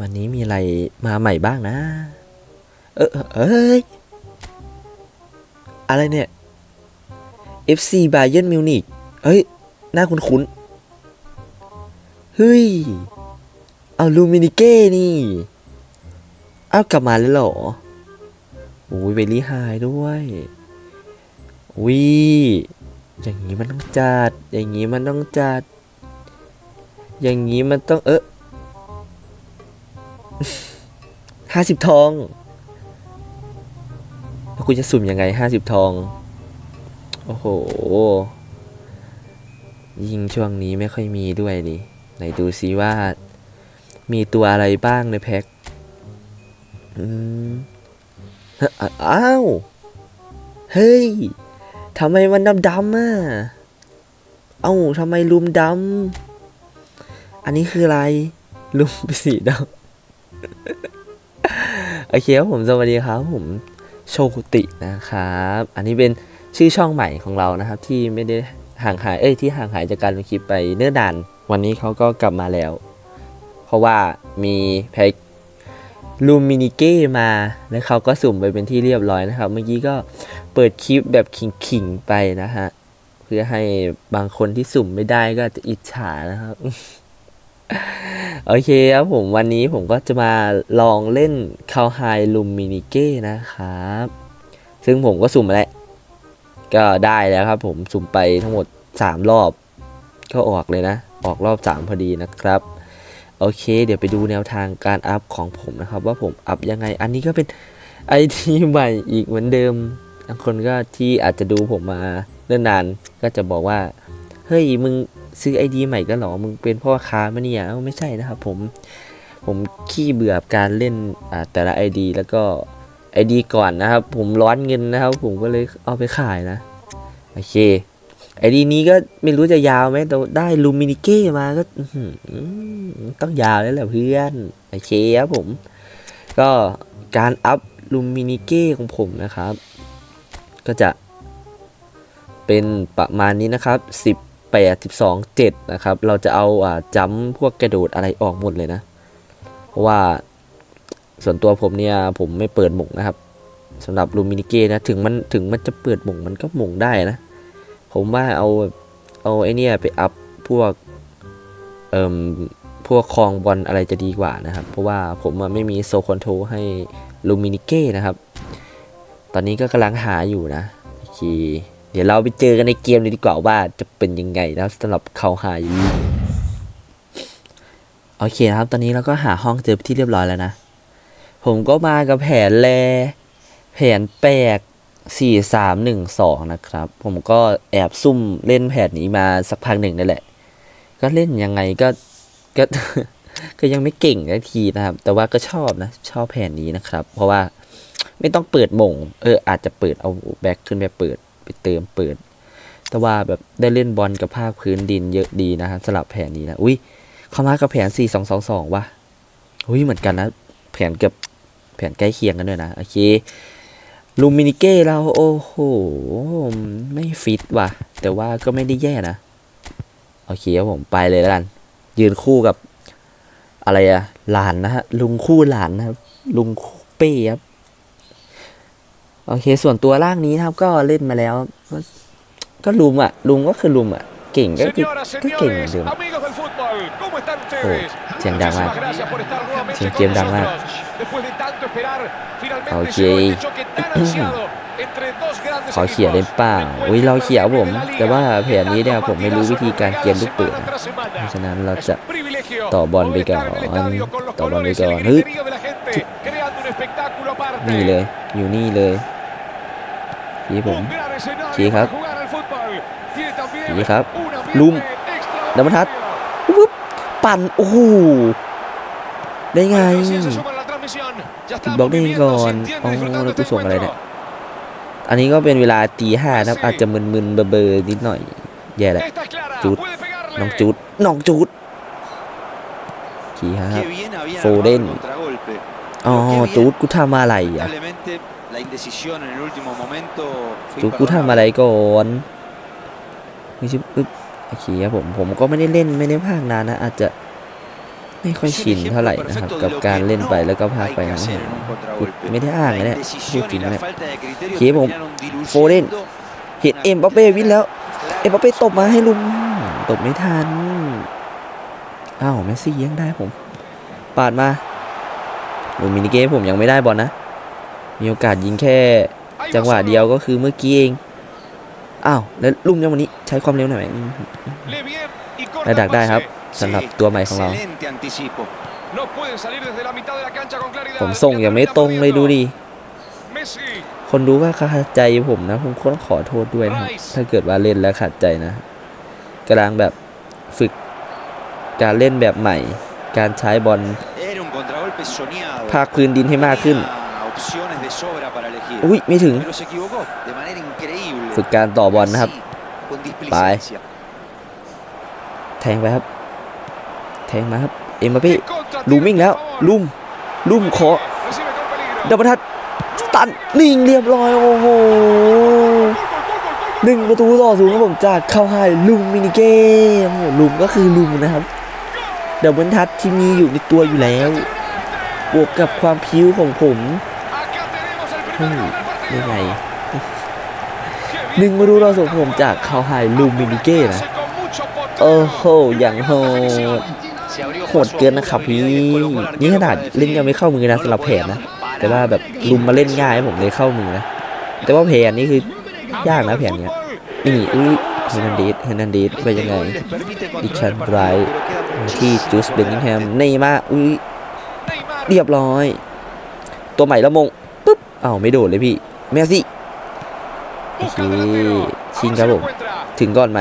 วันนี้มีอะไรมาใหม่บ้างนะ เออเอ้ย อะไรเนี่ย FC Bayern Munich เฮ้ย หน้าคุ้นๆเฮ้ย เอาลูมินิเก้นี่ เอากลับมาแล้วเหรอโอ้ยเวลี่ไฮด้วยวิอย่างนี้มันต้องจัด อย่างนี้มันต้องจัด อย่างนี้มันต้องเออ ห้าสิบทองแล้วกูจะสุ่มยังไงห้าสิบทอง โอ้โห ยิงช่วงนี้ไม่ค่อยมีด้วยดิไหนดูซิว่า มีตัวอะไรบ้างในแพ็คอืมอ้าว เฮ้ยทำไมมันดำดำๆอะ เอ้าทำไมลุมดำ อันนี้คืออะไร ลุมเป็นสีดำ โอเคครับผมสวัสดีครับผมโชกุตินะครับ อันนี้เป็นชื่อช่องใหม่ของเรานะครับ ที่ไม่ได้ห่างหายเอ้ยที่ห่างหายจากการลงคลิปไปเนิ่นนาน วันนี้เขาก็กลับมาแล้ว เพราะว่ามีแพ็คลูมินิเก้มาแล้วเขาก็สุ่มไปเป็นที่เรียบร้อยนะครับ เมื่อกี้ก็เปิดคลิปแบบขิงๆไปนะฮะเพื่อให้บางคนที่สุ่มไม่ได้ก็จะอิจฉานะครับ โอเคครับผมวันนี้ผมก็จะมาลองเล่นคาวไฮลูมินิเก้นะครับ ซึ่งผมก็สุ่มแล้ว ก็ได้แล้วครับผมสุ่มไปทั้งหมด 3 รอบ ก็ออกเลยนะ ออกรอบ 3 พอดีนะครับ โอเค เดี๋ยวไปดูแนวทางการอัพของผมนะครับ ว่าผมอัพยังไง อันนี้ก็เป็นไอทีใหม่อีกเหมือนเดิมบางคนก็ที่อาจจะดูผมมาเนิ่นนานก็จะบอกว่า เฮ้ยมึงซื้อไอดีใหม่กันหรอ มึงเป็นพ่อค้ามาเนี่ยเอ้าไม่ใช่นะครับผม ผมขี้เบื่อการเล่นอ่าแต่ละไอดีแล้วก็ไอดีก่อนนะครับ ผมร้อนเงินนะครับ ผมก็เลยเอาไปขายนะ โอเค ไอดีนี้ก็ไม่รู้จะยาวไหมแต่ได้ลูมินิเก้มาก็ต้องยาวแล้วแหละเพื่อน โอเคครับผม ก็การอัพลูมินิเก้ของผมนะครับ ก็จะเป็นประมาณนี้นะครับ 10 8 12 7 นะครับ เราจะเอาอ่าจัมพวกกระโดดอะไรออกหมดเลยนะ เพราะว่าส่วนตัวผมเนี่ยผมไม่เปิดหมงนะครับสำหรับลูมินิเก้นะถึงมันถึงมันจะเปิดหมงมันก็หมงได้นะ ผมว่าเอาเอาไอเนี่ยไปอัพพวกเอ่มพวกคลองบอลอะไรจะดีกว่านะครับ เพราะว่าผมไม่มีโซคอนโทรให้ลูมินิเก้นะครับ ตอนนี้ก็กำลังหาอยู่นะโอเค เดี๋ยวเราไปเจอกันในเกมเลยดีกว่าว่าจะเป็นยังไงนะสำหรับเขาหาอยู่โอเคนะครับ ตอนนี้เราก็หาห้องเจอที่เรียบร้อยแล้วนะ ผมก็มากับแผนแล แผนแปลกสี่สามหนึ่งสองนะครับ ผมก็แอบซุ่มเล่นแผนนี้มาสักพักหนึ่งนั่นแหละ ก็เล่นยังไงก็ก็ก็ยังไม่เก่งสักทีนะครับ แต่ว่าก็ชอบนะ ชอบแผนนี้นะครับ เพราะว่าไม่ต้องเปิดมง เออ อาจจะเปิดเอาแบ็คขึ้นไปเปิด ไปเติมเปิด แต่ว่าแบบได้เล่นบอลกับภาคพื้นดินเยอะดีนะครับสำหรับแผนนี้นะอุ้ยเข้ามากับแผนสี่สองสองสองว่ะอุ้ยเหมือนกันนะ แผนเกับแผนใกล้เคียงกันด้วยนะโอเคลูมินิเก้เราโอ้โห ไม่ฟิตว่ะ แต่ว่าก็ไม่ได้แย่นะ โอเคครับผมไปเลยแล้วกัน ยืนคู่กับ อะไรอะหลานนะฮะ ลุงคู่หลานนะครับ ลุงคู่เป้ครับ โอเค ส่วนตัวร่างนี้นะครับก็เล่นมาแล้ว ก็ก็ลุมอะลุงก็คือลุมอะเก่งก็คือ Señoras, ก็เก่งเหมือน señores, เดิม amigos del fútbol, ¿cómo están ustedes? Chen Dang Muchísimas Mak. gracias por estar nuevamente Chen con Kiem Dang Mak. nosotros. Después de tanto esperar, finalmente Ok. llegó este choque tan ansiado entre dos grandes ขอเขี่ยได้ equipos. เปล่า Un อุ้ย encuentro เราเขี่ยครับผม imperdible de la แต่ว่า Liga. แผนนี้เนี่ยผมไม่รู้วิธีการเกมลูกปืน Semana นะ tras semana. เพราะฉะนั้นเรา Es จะ un privilegio ต่อบอลไป poder ก่อน estar en el estadio con los ต่อบอลไป colores y ก่อ el นเฮ้ย griterío de la gente, creando un espectáculo นี่ aparte. เลยอยู่นี่เลย พี่ผม Un gran escenario ชี้ครับ para jugar al fútbol. Tiene también ชี้ครับ un ambiente ลุม extraordinario. ดับเบิลทัชปุ๊บปั่นโอ้โหได้ไง Recién se suma a la transmisión. Ya está บล็อกได้ก่อน moviéndose, อ๋อ sintiendo y แล้ว disfrutando กู este ส่งอะไรเนี่ย encuentro. อันนี้ก็เป็นเวลาตีห้านะครับอาจจะมึนๆเบอร์ๆนิดหน่อย แย่แหละ Esta es clara, Chut. puede pegarle. น้องจูดน้องจูดขี่ครับ Qué bien habían Foden. armado el contragolpe. อ๋อจูดกูทำอะไรอะ Lamentablemente, la indecisión en el último momento fue จูดกูทำ imperdonable. อะไรก่อนไม่ใช่ปึ๊บโอเคครับผมผมก็ไม่ได้เล่นไม่ได้พากนานนะ อาจจะไม่ค่อยชินเท่าไหร่นะครับกับการเล่นไปแล้วก็พาไปนะกูไม่ได้อ้างนะเนี่ยพูดจริงนะเนี่ยเขียผมโฟเดนเห็นเอ็มบัปเป้วิ่งแล้ว เอ็มบัปเป้ตบมาให้ลุมตบไม่ทันอ้าวเมสซี่ยังได้ผม ปาดมาลูมินิเก้ผมยังไม่ได้บอลนะ มีโอกาสยิงแค่ จังหวะเดียวก็คือเมื่อกี้เอง อ้าว แล้วลุมยังวันนี้ใช้ความเร็วหน่อยไหม Lee bien y corta และดักได้ครับสำหรับตัวใหม่ของเรา ผมส่งยังไม่ตรงเลยดูดิคนดูก็ขัดใจผมนะ ผมก็ต้องขอโทษด้วยนะถ้าเกิดว่าเล่นแล้วขัดใจนะกำลังแบบฝึกการเล่นแบบใหม่ การใช้บอลภาคพื้นดินให้มากขึ้น Tenía opciones de sobra para elegir. อุ้ยไม่ถึง Pero se equivocó de manera increíble. ฝึกการต่อบอลนะครับ Así, con displicencia. แทงไปครับ แทงมาครับ เอ็มบัปเป้ En contra, ลุม tiene วิ่งแล้ว por favor. ลุมลุมขอ Recibe con peligro. ดับเบิลทัดสตันนิ่งเรียบร้อย โอ้โห Gol, gol, gol, gol, gol, หนึ่งประตูต่อศูนย์ครับผมจากเข้าให้ลุมมินิเกมโอ้โหลุมก็คือลุมนะครับดับเบิลทัดที่มีอยู่ในตัวอยู่แล้ว บวกกับความพิ้วของผม Acá tenemos el เฮ้ยยังไงหนึ่ง bien. ประตูต่อศูนย์ผมจากเข้าให้ลุมมินิเก้นะโอ้โหอย่างโหดโหดเกินนะครับพี่นี่ขนาดเล่นยังไม่เข้ามือนะสำหรับแผนนะ แต่ว่าแบบลุมมาเล่นง่ายผมเลยเข้ามือนะ แต่ว่าแผนนี่คือยากนะแผนเนี้ยนี่อุ้ยเฮนันเดสเฮนันเดสไปยังไงดิชัน el ไรท์ที่จูสเบนนิงแฮมเนย์มาอุ้ย Neymar. เรียบร้อย ตัวใหม่ล้วมง เอ้าวไม่โดดเลยพี่เมสซี่โอเคชิงครับผมถึงก่อนไหม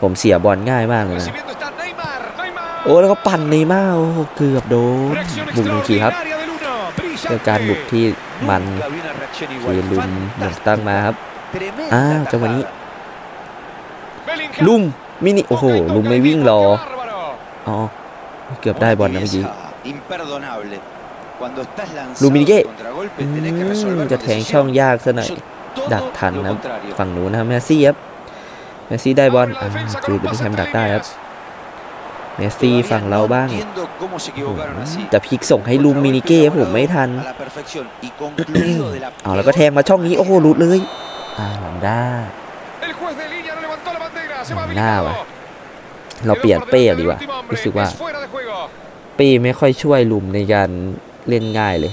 ผมเสียบอลง่ายมากเลยนะโอ้แล้วก็ปั่นเนมาโอ้เกือบโดนบุกหนึ่งขีครับเป็นการบุกที่มันเีลุมหมุนตั้งมาครับอ้าวจังหวะนี้ ลุมมินิโอ้โหลุมไม่วิ่งรออ๋อเกือบได้บอลนะเมื่อกี้ Pieza Imperdonable. Cuando estás lanzado Luminigué. de contragolpe, อื tenés que ม resolver จะ con แทงช่อง decisión. ยากซะหน่อย Hizo todo ดักทัน lo นะครับ contrario. ฝั่งนู้นนะครับแมสซี่ครับแมสซี่ได้บอล Abre la อ่า defensa จู con ด un เป็น pase แชมป์ entre ดักได้ครับ líneas. เมสซี่ Todavía ฝั่งเรา no บ้าง entiendo cómo se equivocaron así. จะพลิกส่งให้ลุมมินิเก้ครับผมไม่ทัน A la perfección y concluido de la เอาแล้วก็แทงมาช่องนี้ โอ้โหหลุดเลยอ่าหลังได้ El juez de línea no levantó la bandera. Se va Nada. habilitado. เราเปลี่ยน Quedó por เป้ delante ดี del กว่า último hombre. รู้สึกว่า Es fuera de juego. เป้ไม่ค่อยช่วยลุมในการ เล่นง่ายเลย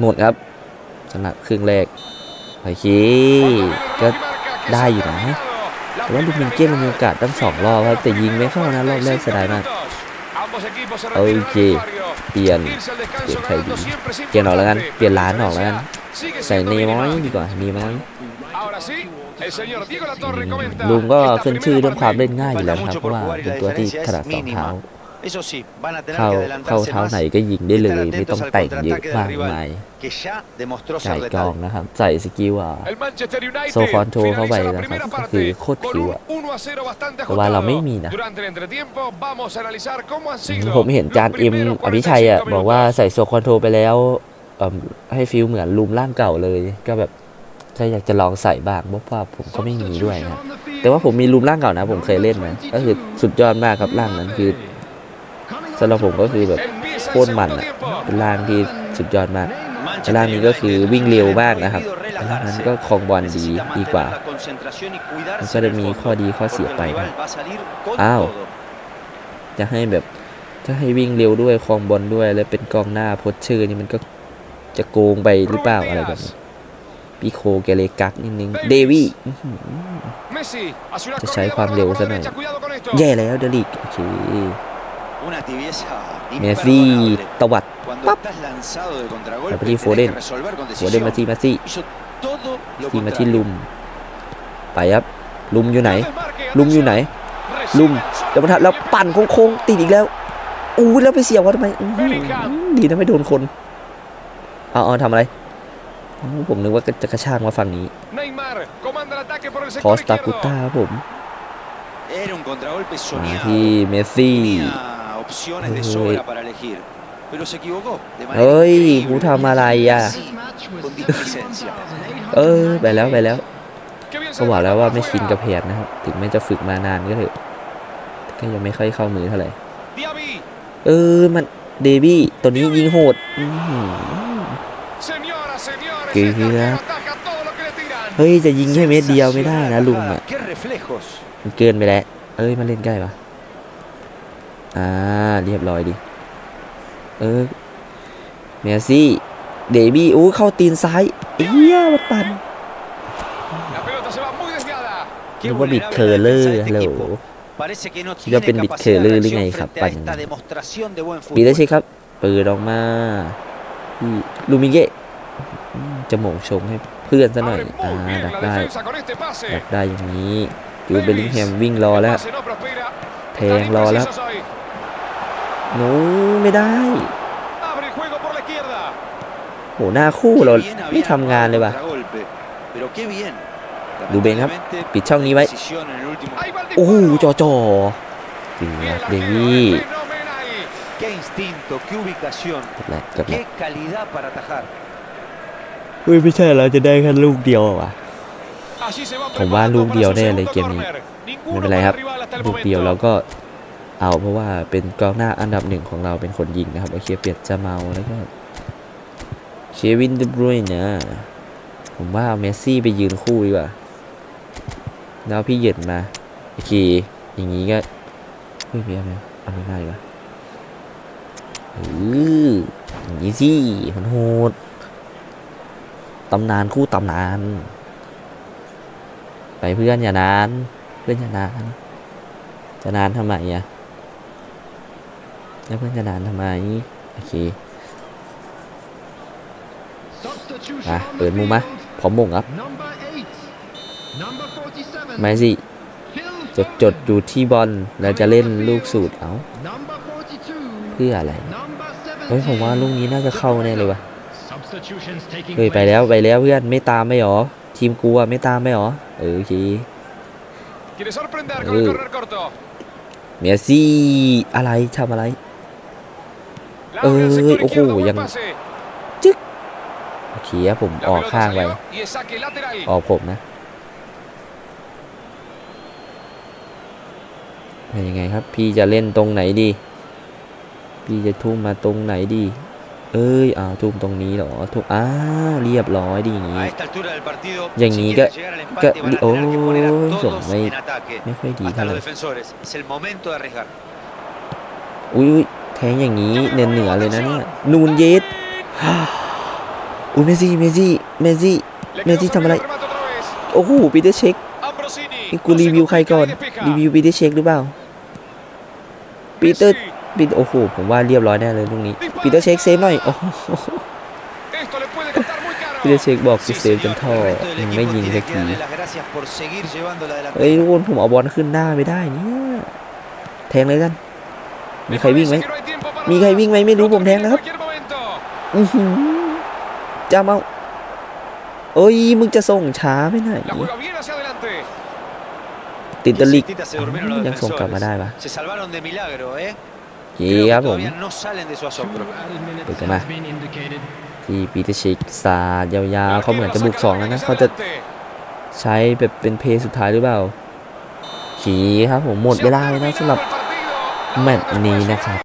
หมดครับสำหรับครึ่งแรกโอเคก็ได้อยู่นะแต่ว่าลูกมินเก้นมันมีโอกาสตั้งสองรอบครับแต่ยิงไม่เข้านะรอบแรกเสียดายมากโอเคเปลี่ยนเปลี่ยนใครดีเปลี่ยนออกแล้วกันเปลี่ยนร้านออกแล้วกันใส่เนมอยดีกว่าเนมอยลุงก็ขึ้นชื่อเรื่องความเล่นง่ายอยู่แล้วครับเพราะว่าเป็นตัวที่ถนัดสองเท้า Eso sí, van a tener เข้า que เข้า adelantarse เท้าไหน más ก็ยิงได้เลย estar ไม่ต้อง atentos al แต่งเยอะ contraataque มาก del rival มาย que ya demostró ไก่ ser กอง letal. นะครับใส่สกิลอะโซโซคคออนนโทโทรรเข้าเข้าไปไปนะนะคครัรับบก็ก็คืคืออโคโคตตรรผิผิววอะอะเพเพราะราะว่าว่าเราเราไม่ไม่มีมีนะนะอืมผมเห็นจานเอ็มอภิชัยอะบอกว่าใส่โซคอนโทรไปแล้วเอ่อให้ฟิลเหมือนลุมร่างเก่าเลย ก็แบบก็อยากจะลองใส่บ้างเพราะว่าผมก็ไม่มีด้วยนะแต่ว่าผมมีลุมร่างเก่านะ ผมเคยเล่นนะก็คือสุดยอดมากครับร่างนั้นคือ สำหรับผมก็คือแบบโคตรมันอะเป็นร่างที่สุดยอดมาก Mancha ร่างนี้ก็คือวิ่งเร็วมากนะครับ Preferido ร่างนั้นก็ครองบอลดีดีกว่ามันก็จะมีข้อดีข้อเสียไปนะ rival va a salir con Au. todo. จะให้แบบจะให้วิ่งเร็วด้วยครองบอลด้วย แล้วเป็นกองหน้าโพสเชอร์นี่มันก็จะโกงไปหรือเปล่าอะไรแบบนี้ปีโคเกเรกักนิดนึงเดวี่จะใช้ความเร็วซะหน่อยแย่แล้วเดลิกโอเค เมสซี่ imperdonable. ตวัด Cuando ¡Pap! estás lanzado de contragolpe, แล้วไปที่ tenés Foden. que resolver con หัวเดน decisión. มาที่มาซี่ Hizo todo lo ที่มาที่ contrario. ลุม ไปครับ ลุมอยู่ไหน ลุลุมมออยู่ยู่ไหไหนนลุลุมมเดี๋ยวมาทัดแล้วปั่นโค้งๆติดอีกแล้วอู้ยแล้วไปเสียบเขาทำไมอื้อหือดีนะไม่โดนคนเอาเอาทำอะไรอ๋อผมนึกว่าจะกระชากมาฝั่งนี้คคออสสตาตากุกุต้าต้าครับผม Era un contragolpe มา soñado. ที่เมสซี่ Tenía opciones de Uy. sobra para elegir. Pero se equivocó. De manera เฮ้ย increíble. กูทำอะไรอะ Sí, con displicencia. เออ ไปแล้วไปแล้ว ก็ก็บบออกกแล้แล้ววว่าว่าไม่ไม่ชิชินนกักับบแผนนะครับ ถึงแม้จะฝึกมานานก็เถอะก็ยังไม่ค่อยเข้ามือเท่าไหร่ Diaby. เออ มันเดบี้ตัวนี้ยิงโหดอื้อหือ Señoras, señores. Qué este arquero vida. ataca todo lo que le tiran. เฮ้ย จะยิงแค่เม็ดเดียวไม่ได้นะลุงอะ Qué reflejos. มันเกินไปแล้ว เอ้ยมาเล่นใกล้ปะ อ่า เรียบร้อยดิ เออเมสซี่ เดบี้อู้เข้าตีนซ้ายเอี้ยมันปั่น La pelota se va muy desviada. Qué นึกว่าบิด vulnerable เคอร์ la เลอ defensa ร์ de este ฮัลโหล equipo. Parece que no คิดว่าเป็น tiene บิดเคอ capacidad ร์เลอ de ร์หรือไง reacción ครับ frente ปั่ a น esta demostración de buen ปีได้ fútbol. ใช่ครับเปิดออกมาที่ลูมิเกะอืมจะหม่งชงให้เพื่อนซะหน่อย Abre อ่า muy bien ดัก la ได้ defensa con este pase. ดักได้อย่างนี้จูดเบลลิงแฮมวิ่งรอ El แล้ว pase no prospera. แท Están งรอแล้ว imprecisos hoy. หนูไม่ได้ Abre el juego por la izquierda. โหหน้าคู่เรา Qué bien ไม่ habían ทำงานเลยว่ะ contragolpe, Pero qué bien. ดูเบนครับ Lamentablemente, ปิดช่องนี้ไว้ decisión en el último. Ahí va el โอ้โห disparo. จอจอจริง Y นะ el เด arquero วี่ es fenomenal. Qué instinto, qué ubicación, จบแล้วจบแล้ว qué calidad para atajar. เฮ้ยไม่ใช่เราจะได้แค่ลูกเดียวอะว่ะ Allí se va ผมว่า preparando ลูก para เดียว su แน่เลย segundo เกมนี้ córner. ไม่ Ninguno เป็นไรครับ para el rival hasta el ลูกเดียว momento. เราก็ เอาเพราะว่าเป็นกองหน้าอันดับหนึ่งของเราเป็นคนยิงนะครับโอเคเปลี่ยนจะเมาแล้วก็เควินเดบร uyne นะผมว่าเอาเมสซี่ไปยืนคู่ดีกว่า แล้วพี่เหยินมาโอเคอย่างนี้ก็เฮ้ยม่เอาไม่เอาเอาง่ายๆดีกว่าเอออย่างนี้สิมันโหดตำนานคู่ตำนาน ไปเพื่อนอย่านาน เพื่อนอย่านาน จะนานทำไมอะ แล้วเพื่อนจะนานทำไม โอเคอะอะเปิเปิดดมุมุมมมะมะพร้อมมงครับไม่ไม่สิจดจดอยู่ที่บอลแล้วจะเล่นลูกสูตรเอาเพื่ออะไรเฮ้ยผมว่าลูกนี้น่าจะเข้าแน่เลยว่ะเฮ้ยไปแล้วไปแล้วเพื่อนไม่ตามไม่หรอ ทีมกูอะไม่ตามไม่หรอเออโอเค Quiere sorprender con Uh. el córner corto. เมสซี่อะไรทำอะไร La abre al sector Ơi, ojo, izquierdo, buen yang- pase. โอเคครับผม La ออก pelota ข้างไป salió y es saque lateral. ออกผมนะเป็นยังไงครับ พี่จะเล่นตรงไหนดี พี่จะทุ่มมาตรงไหนดีเอ้ยอ้าวทุ่มตรงนี้เหรอทุ่มอ้าเรียบร้อยดีอย่างนี้ A esta altura del partido, Yang si ni quieren que- llegar al que- empate, van a tener que poner a oh, todos me- en ataque. ไม่ค่อยดี Hasta เท่าไห los ร่ defensores. Es el momento de arriesgar. อุ้ยอุ้ยแทงอย่างนี้เนือเหนือเลยนะเนี่ยนูนเยสอุ้ยเมซี่เมซี่เมซี่ Le Messi quedó ทำอะไร โอ้โหปีเตอร์เช็คกูรีวิวใครก่อน รีวิวปีเตอร์เช็คหรือเปล่าปีเตอร์ปีโอ้โหผมว่าเรียบร้อยแน่เลยตรงนี้ปีเตอร์เช็คเซฟหน่อยโอ้โหปีเตอร์เช็คบอกกูเซฟจนท่อยังไม่ยิงสักทีเอ้ยทุกคนผมเอาบอลขึ้นหน้าไม่ได้เนี่ยแทงเลยกันมีใครวิ่งไหม parece que no hay tiempo para มีใคร más. วิ่งไหมไม่รู้ Lo ผมแทง termina นะ en ครับ cualquier momento. อือหือจะมาเอ้ยมึงจะส่งช้าไปไหน La juega bien hacia adelante. ติด Y ตะลิก enseguida se durmieron los ยังส่งกลับมา defensores. ได้ปะ Se salvaron de milagro, ¿eh? โอเค Creo ค que รับผม todavía no salen de su asombro. เปิดกันมาที่ปีเตอร์เช็คสาดยาวๆเขาเหมือนจะบุกสองแล้วนะเขาจะใช้แบบเป็นเพลย์สุดท้ายหรือเปล่าขี่ครับผมหมดเวลาเลยนะสำหรับแมตช์นี้นะครับ